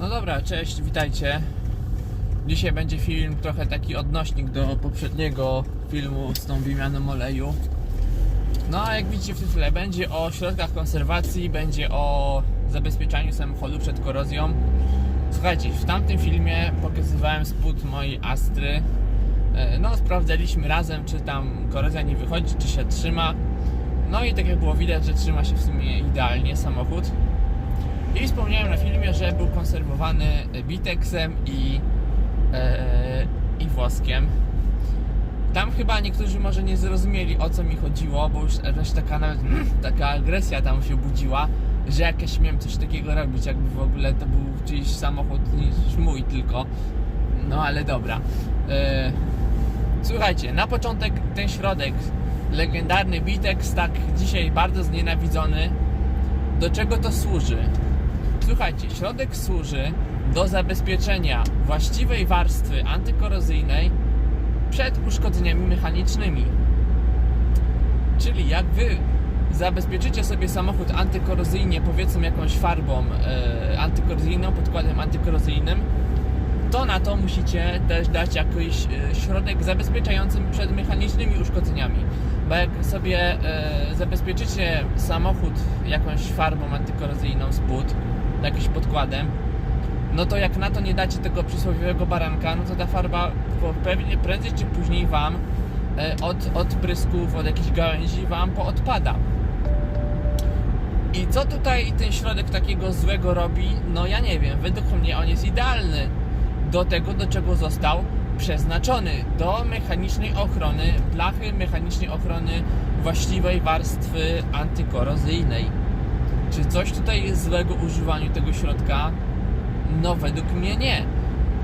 No dobra, cześć, witajcie. Dzisiaj będzie film trochę taki odnośnik do poprzedniego filmu z tą wymianą oleju. No a jak widzicie w tytule, będzie o środkach konserwacji, będzie o zabezpieczaniu samochodu przed korozją. Słuchajcie, w tamtym filmie pokazywałem spód mojej Astry. E, No, sprawdzaliśmy razem, czy tam korozja nie wychodzi, czy się trzyma. No i tak jak było widać, że trzyma się w sumie idealnie samochód. I wspomniałem na filmie, że był konserwowany bitexem i, e, i woskiem. Tam chyba niektórzy może nie zrozumieli o co mi chodziło, bo już jakaś taka nawet taka agresja tam się budziła, że jakieś miałem coś takiego robić, jakby w ogóle to był czyjś samochód niż mój tylko. No ale dobra. E, słuchajcie, na początek ten środek, legendarny Bitex, tak dzisiaj bardzo znienawidzony. Do czego to służy? Słuchajcie, środek służy do zabezpieczenia właściwej warstwy antykorozyjnej przed uszkodzeniami mechanicznymi. Czyli jak wy zabezpieczycie sobie samochód antykorozyjnie, powiedzmy jakąś farbą e, antykorozyjną, podkładem antykorozyjnym, to na to musicie też dać jakiś e, środek zabezpieczający przed mechanicznymi uszkodzeniami. Bo jak sobie e, zabezpieczycie samochód jakąś farbą antykorozyjną spód, jakimś podkładem, no to jak na to nie dacie tego przysłowiowego baranka, no to ta farba pewnie prędzej czy później wam e, od, od prysków, od jakichś gałęzi wam poodpada. I co tutaj ten środek takiego złego robi? No ja nie wiem, według mnie on jest idealny do tego, do czego został przeznaczony. Do mechanicznej ochrony, blachy mechanicznej ochrony właściwej warstwy antykorozyjnej. Czy coś tutaj jest złego w używaniu tego środka? No według mnie nie.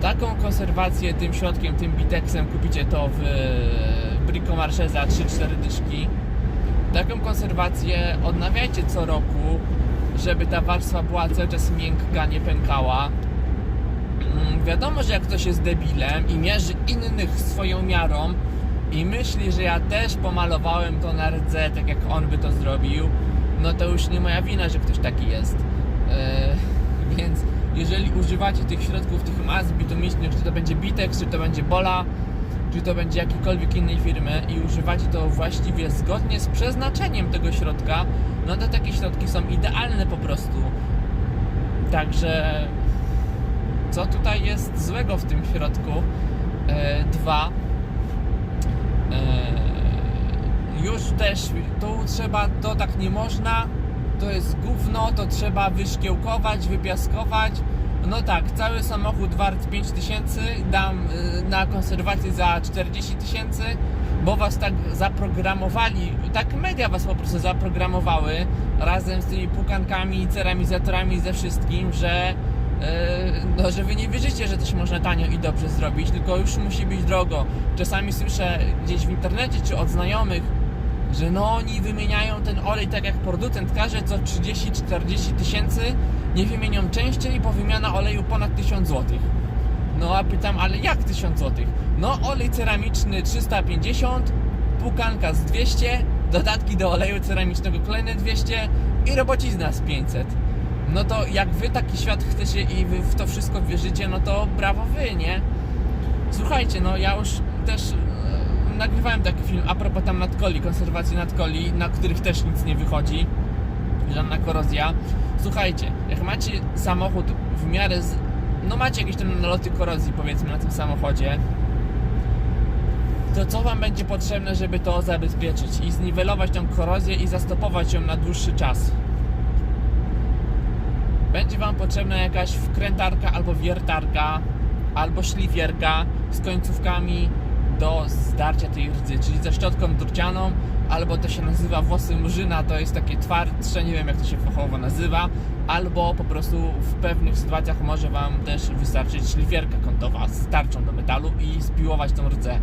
Taką konserwację tym środkiem, tym bitexem kupicie to w Bricomarché za 3-4 dyszki. Taką konserwację odnawiajcie co roku, żeby ta warstwa była cały czas miękka, nie pękała. Mm, Wiadomo, że jak ktoś jest debilem i mierzy innych swoją miarą i myśli, że ja też pomalowałem to na rdze, tak jak on by to zrobił, no to już nie moja wina, że ktoś taki jest. Eee, więc jeżeli używacie tych środków, tych mas bitumicznych, czy to będzie Bitex, czy to będzie Bola, czy to będzie jakiejkolwiek innej firmy i używacie to właściwie zgodnie z przeznaczeniem tego środka, no to takie środki są idealne po prostu. Także co tutaj jest złego w tym środku? E, dwa. E, już też tu trzeba, to tak nie można. To jest gówno, to trzeba wyszkiełkować, wypiaskować. No tak, cały samochód wart 5000 dam y, na konserwację za 40 tysięcy, bo was tak zaprogramowali, tak media was po prostu zaprogramowały razem z tymi pukankami, ceramizatorami, ze wszystkim, że Yy, no, że wy nie wierzycie, że coś można tanio i dobrze zrobić, tylko już musi być drogo. Czasami słyszę gdzieś w internecie czy od znajomych, że no oni wymieniają ten olej tak jak producent każe co 30-40 tysięcy, nie wymienią częściej, bo wymiana oleju ponad 1000 zł. No a pytam, ale jak 1000 zł? No olej ceramiczny 350, pukanka z 200, dodatki do oleju ceramicznego kolejne 200 i robocizna z 500 no to jak wy taki świat chcecie i wy w to wszystko wierzycie, no to brawo wy, nie? Słuchajcie, no ja już też nagrywałem taki film a propos tam nadkoli, konserwacji nadkoli, na których też nic nie wychodzi, żadna korozja. Słuchajcie, jak macie samochód w miarę, z, no macie jakieś tam naloty korozji powiedzmy na tym samochodzie, to co wam będzie potrzebne, żeby to zabezpieczyć i zniwelować tą korozję i zastopować ją na dłuższy czas? będzie Wam potrzebna jakaś wkrętarka albo wiertarka, albo szlifierka z końcówkami do zdarcia tej rdzy, czyli ze szczotką drucianą, albo to się nazywa włosy murzyna, to jest takie twardsze, nie wiem jak to się fachowo nazywa, albo po prostu w pewnych sytuacjach może Wam też wystarczyć szlifierka kątowa z tarczą do metalu i spiłować tą rdzę.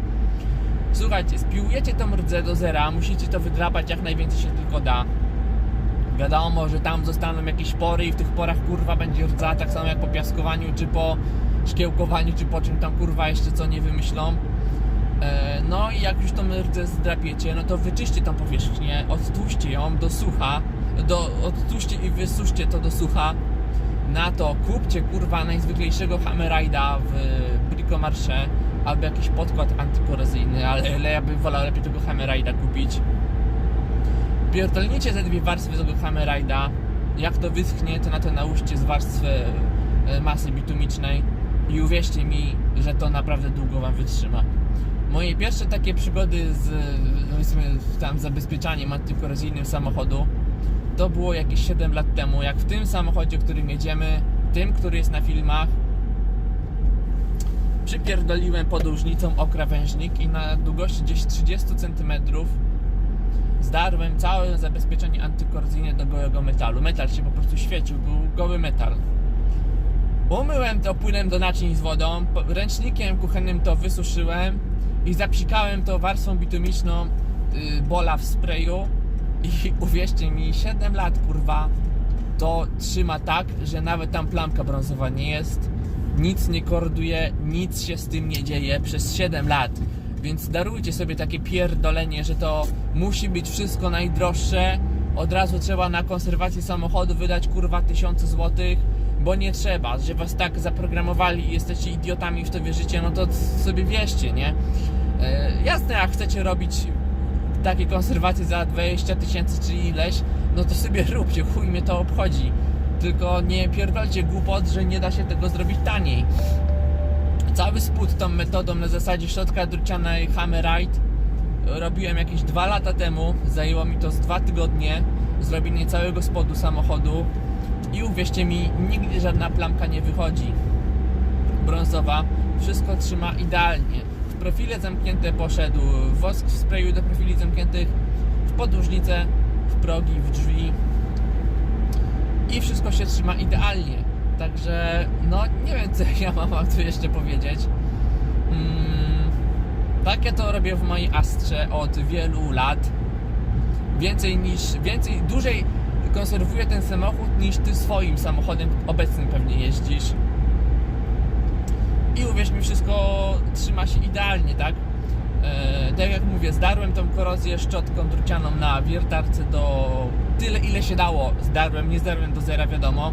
Słuchajcie, spiłujecie tą rdzę do zera, musicie to wydrapać jak najwięcej się tylko da. Wiadomo, że tam zostaną jakieś pory i w tych porach kurwa będzie rdza, tak samo jak po piaskowaniu, czy po szkiełkowaniu, czy po czym tam kurwa jeszcze co nie wymyślą. E, No i jak już tą rdzę zdrapiecie, no to wyczyście tą powierzchnię, odtłuście ją do sucha, do, odtłuście i wysuszcie to do sucha. na to kupcie kurwa najzwyklejszego Hammerride'a w Bricomarché albo jakiś podkład antykorozyjny, ale, ale ja bym wolał lepiej tego Hammerride'a kupić. Pierdolnijcie te dwie warstwy tego Hammerride'a. Jak to wyschnie, to na to nałóżcie z warstwy e, masy bitumicznej i uwierzcie mi, że to naprawdę długo Wam wytrzyma. Moje pierwsze takie przygody z powiedzmy, tam zabezpieczaniem antykorozyjnym samochodu to było jakieś 7 lat temu, jak w tym samochodzie, którym jedziemy, tym, który jest na filmach, przypierdoliłem podłużnicą o krawężnik i na długości gdzieś 30 cm zdarłem całe zabezpieczenie antykorozyjne do gołego metalu. Metal się po prostu świecił, był goły metal. Umyłem to płynem do naczyń z wodą, ręcznikiem kuchennym to wysuszyłem i zapsikałem to warstwą bitumiczną y, bola w sprayu i uwierzcie mi, 7 lat kurwa to trzyma tak, że nawet tam plamka brązowa nie jest, nic nie korduje, nic się z tym nie dzieje przez 7 lat. Więc darujcie sobie takie pierdolenie, że to musi być wszystko najdroższe. Od razu trzeba na konserwację samochodu wydać kurwa tysiące złotych, bo nie trzeba, że was tak zaprogramowali i jesteście idiotami w to wierzycie, no to sobie wierzcie, nie? E, jasne, jak chcecie robić takie konserwacje za 20 tysięcy czy ileś, no to sobie róbcie, chuj mnie to obchodzi. Tylko nie pierdolcie głupot, że nie da się tego zrobić taniej. Cały spód tą metodą na zasadzie środka drucianej Hammerite robiłem jakieś dwa lata temu. Zajęło mi to z dwa tygodnie zrobienie całego spodu samochodu i uwierzcie mi, nigdy żadna plamka nie wychodzi brązowa. Wszystko trzyma idealnie. W profile zamknięte poszedł wosk w sprayu do profili zamkniętych, w podłużnicę, w progi, w drzwi i wszystko się trzyma idealnie. Także, no nie wiem co ja mam tu jeszcze powiedzieć. Mm, tak ja to robię w mojej Astrze od wielu lat. Więcej niż, więcej, dłużej konserwuję ten samochód niż ty swoim samochodem obecnym pewnie jeździsz. I uwierz mi, wszystko trzyma się idealnie, tak? E, tak jak mówię, zdarłem tą korozję szczotką drucianą na wiertarce do tyle, ile się dało. Zdarłem, nie zdarłem do zera, wiadomo.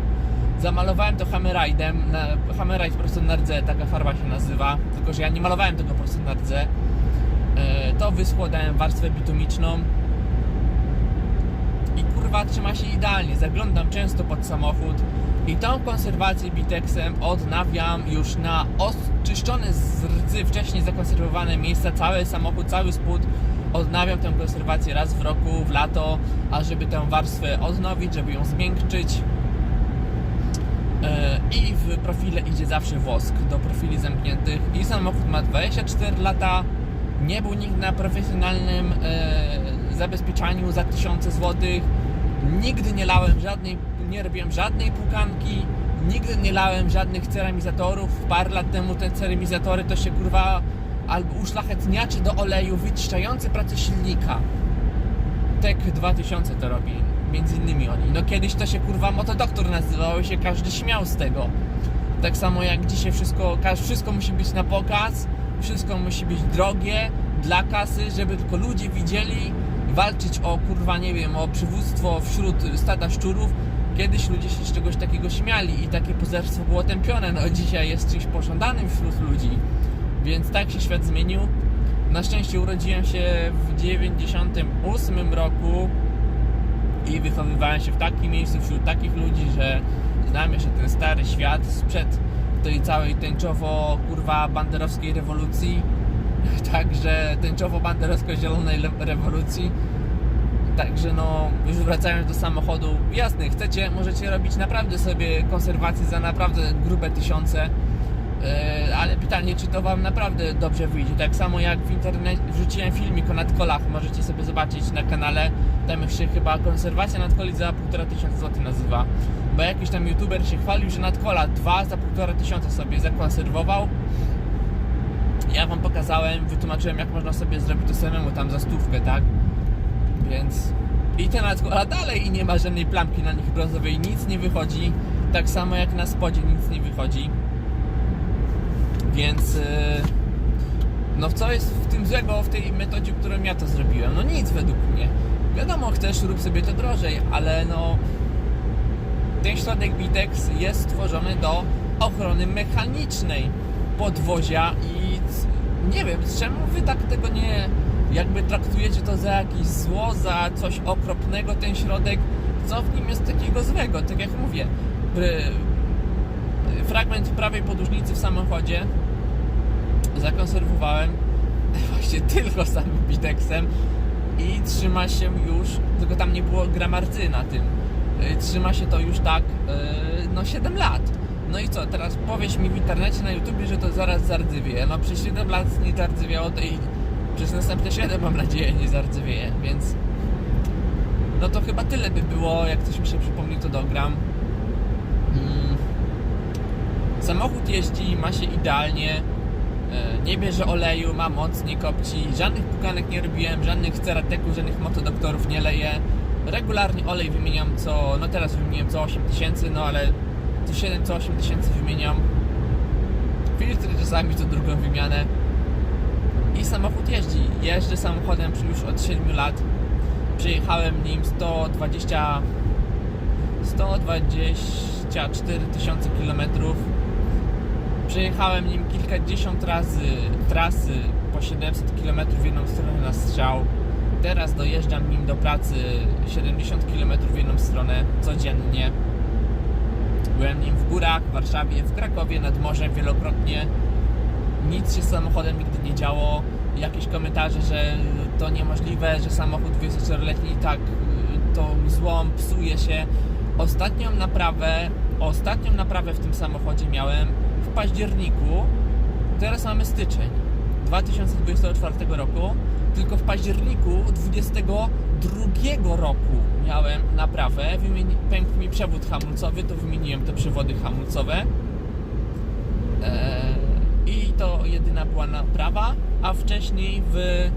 Zamalowałem to Hammerride'em, na, Hammerride prosto na rdze, taka farba się nazywa. Tylko, że ja nie malowałem tego prosto na rdze. E, to wyschło, warstwę bitumiczną. Kurwa trzyma się idealnie. Zaglądam często pod samochód i tą konserwację Bitexem odnawiam już na oczyszczone z rdzy wcześniej zakonserwowane miejsca, cały samochód, cały spód. Odnawiam tę konserwację raz w roku, w lato, ażeby tę warstwę odnowić, żeby ją zmiękczyć. E, I w profile idzie zawsze wosk do profili zamkniętych. I samochód ma 24 lata. Nie był nigdy na profesjonalnym e, zabezpieczaniu za tysiące złotych. Nigdy nie lałem żadnej, nie robiłem żadnej pukanki. Nigdy nie lałem żadnych ceramizatorów. Parę lat temu te ceramizatory to się kurwa albo uszlachetniacze do oleju wyczyszczające pracę silnika. Tek 2000 to robi, między innymi oni. No kiedyś to się kurwa motodoktor nazywało się każdy śmiał z tego. Tak samo jak dzisiaj wszystko, wszystko musi być na pokaz, wszystko musi być drogie dla kasy, żeby tylko ludzie widzieli, walczyć o kurwa nie wiem, o przywództwo wśród stada szczurów. Kiedyś ludzie się z czegoś takiego śmiali i takie pozerstwo było tępione, no dzisiaj jest czymś pożądanym wśród ludzi. Więc tak się świat zmienił. Na szczęście urodziłem się w 98 roku i wychowywałem się w takim miejscu wśród takich ludzi, że znam jeszcze ten stary świat sprzed tej całej tęczowo kurwa banderowskiej rewolucji także tęczowo-banderowsko-zielonej rewolucji Także no, już wracając do samochodu, jasne, chcecie, możecie robić naprawdę sobie konserwację za naprawdę grube tysiące, Yy, ale pytanie, czy to Wam naprawdę dobrze wyjdzie. Tak samo jak w internecie wrzuciłem filmik o nadkolach, możecie sobie zobaczyć na kanale. Tam się chyba konserwacja nadkoli za 1,5 tysiąca złotych nazywa. Bo jakiś tam youtuber się chwalił, że nadkola dwa za 1,5 tysiąca sobie zakonserwował. Ja Wam pokazałem, wytłumaczyłem jak można sobie zrobić to samemu tam za stówkę, tak? Więc i te nadkola dalej i nie ma żadnej plamki na nich brązowej, nic nie wychodzi. Tak samo jak na spodzie nic nie wychodzi. Więc yy, no co jest w tym złego w tej metodzie, którą ja to zrobiłem? No nic według mnie. Wiadomo, chcesz rób sobie to drożej, ale no ten środek Bitex jest stworzony do ochrony mechanicznej podwozia i nie wiem, czemu wy tak tego nie jakby traktujecie to za jakieś zło, za coś okropnego ten środek, co w nim jest takiego złego, tak jak mówię, fragment prawej podłużnicy w samochodzie zakonserwowałem właśnie tylko samym Bitexem i trzyma się już, tylko tam nie było gramarcy na tym, Yy, trzyma się to już tak yy, no 7 lat. No i co, teraz powiesz mi w internecie na YouTubie, że to zaraz zardzewieje. No przez 7 lat nie zardzewiało to i przez następne 7 mam nadzieję nie zardzewieje, więc no to chyba tyle by było, jak coś mi się przypomni to dogram. Mm. Samochód jeździ, ma się idealnie, e, nie bierze oleju, ma moc, nie kopci, żadnych pukanek nie robiłem, żadnych cerateków, żadnych motodoktorów nie leję. Regularnie olej wymieniam co, no teraz wymieniłem co 8 tysięcy, no ale co 7, co 8 tysięcy wymieniam. Filtry czasami co drugą wymianę. I samochód jeździ. Jeżdżę samochodem już od 7 lat. Przejechałem nim 120 124 tysiące kilometrów. Przejechałem nim kilkadziesiąt razy trasy po 700 km w jedną stronę na strzał. Teraz dojeżdżam nim do pracy 70 km w jedną stronę codziennie. Byłem nim w górach, w Warszawie, w Krakowie, nad morzem wielokrotnie. Nic się z samochodem nigdy nie działo. Jakieś komentarze, że to niemożliwe, że samochód 24-letni tak y, to złom, psuje się. Ostatnią naprawę, ostatnią naprawę w tym samochodzie miałem w październiku. Teraz mamy styczeń 2024 roku. Tylko w październiku 22 roku miałem naprawę. Wymieni- pękł mi przewód hamulcowy, to wymieniłem te przewody hamulcowe. Eee, I to jedyna była naprawa, a wcześniej w e,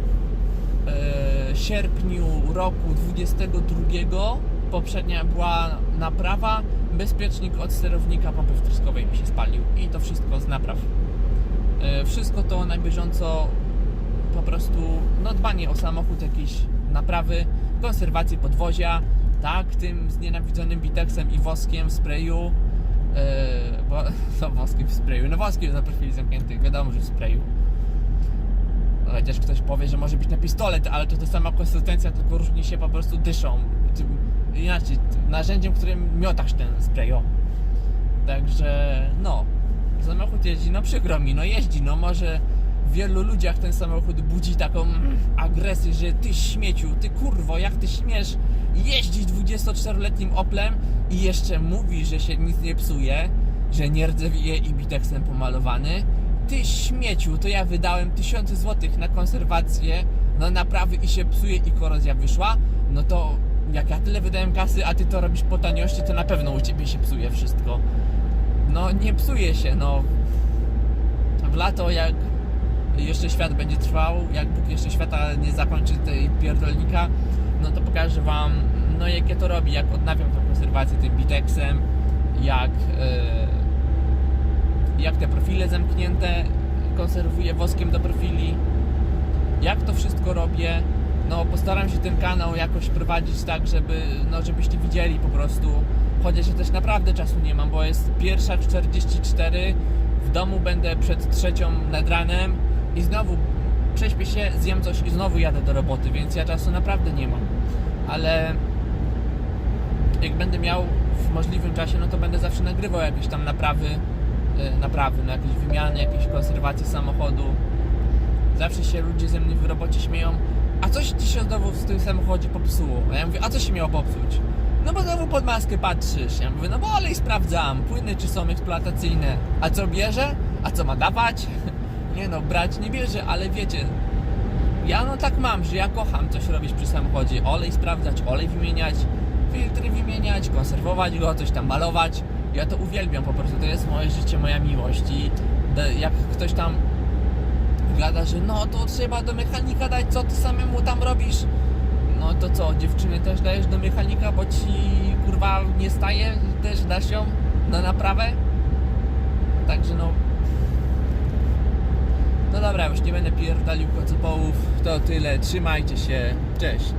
sierpniu roku 22 poprzednia była naprawa, bezpiecznik od sterownika pompy wtryskowej mi się spalił i to wszystko z napraw. E, wszystko to na bieżąco po prostu no, dbanie o samochód, jakieś naprawy, konserwację podwozia, tak, tym znienawidzonym bitexem i woskiem w sprayu, Yy, bo, no woskiem w sprayu, no woskiem na profili zamkniętych, wiadomo, że w sprayu. Chociaż ktoś powie, że może być na pistolet, ale to ta sama konsystencja, tylko różni się po prostu dyszą. Inaczej, narzędziem, którym miotasz ten spray. Także, no, samochód jeździ, no przykro mi, no jeździ, no może wielu ludziach ten samochód budzi taką agresję, że ty śmieciu, ty kurwo, jak ty śmiesz jeździć 24-letnim Oplem i jeszcze mówi, że się nic nie psuje, że nie rdzewieje i biteksem pomalowany. Ty śmieciu, to ja wydałem tysiące złotych na konserwację, na naprawy i się psuje i korozja wyszła, no to jak ja tyle wydałem kasy, a ty to robisz po taniości, to na pewno u ciebie się psuje wszystko. No nie psuje się, no w lato jak jeszcze świat będzie trwał, jak Bóg jeszcze świata nie zakończy tej pierdolnika, no to pokażę wam, no jak ja to robię, jak odnawiam tą konserwację tym bitexem, jak, e, jak te profile zamknięte konserwuję woskiem do profili, jak to wszystko robię. No postaram się ten kanał jakoś prowadzić tak, żeby, no żebyście widzieli po prostu, chociaż ja też naprawdę czasu nie mam, bo jest pierwsza 44, w domu będę przed trzecią nad ranem i znowu prześpię się, zjem coś i znowu jadę do roboty, więc ja czasu naprawdę nie mam. Ale jak będę miał w możliwym czasie, no to będę zawsze nagrywał jakieś tam naprawy, e, naprawy, no jakieś wymiany, jakieś konserwacje samochodu. Zawsze się ludzie ze mnie w robocie śmieją, a coś ci się znowu w tym samochodzie popsuło? A ja mówię, a co się miało popsuć? No bo znowu pod maskę patrzysz. Ja mówię, no bo olej sprawdzam, płyny czy są eksploatacyjne. A co bierze? A co ma dawać? Nie no, brać nie bierze, ale wiecie, ja no tak mam, że ja kocham coś robić przy samochodzie. Olej sprawdzać, olej wymieniać, filtry wymieniać, konserwować go, coś tam malować. Ja to uwielbiam po prostu, to jest moje życie, moja miłość i jak ktoś tam gada, że no to trzeba do mechanika dać, co ty samemu tam robisz? No to co, dziewczyny też dajesz do mechanika, bo ci kurwa nie staje, też dasz ją na naprawę? Także no... No dobra, już nie będę pierdolił kocopołów, to tyle, trzymajcie się, cześć.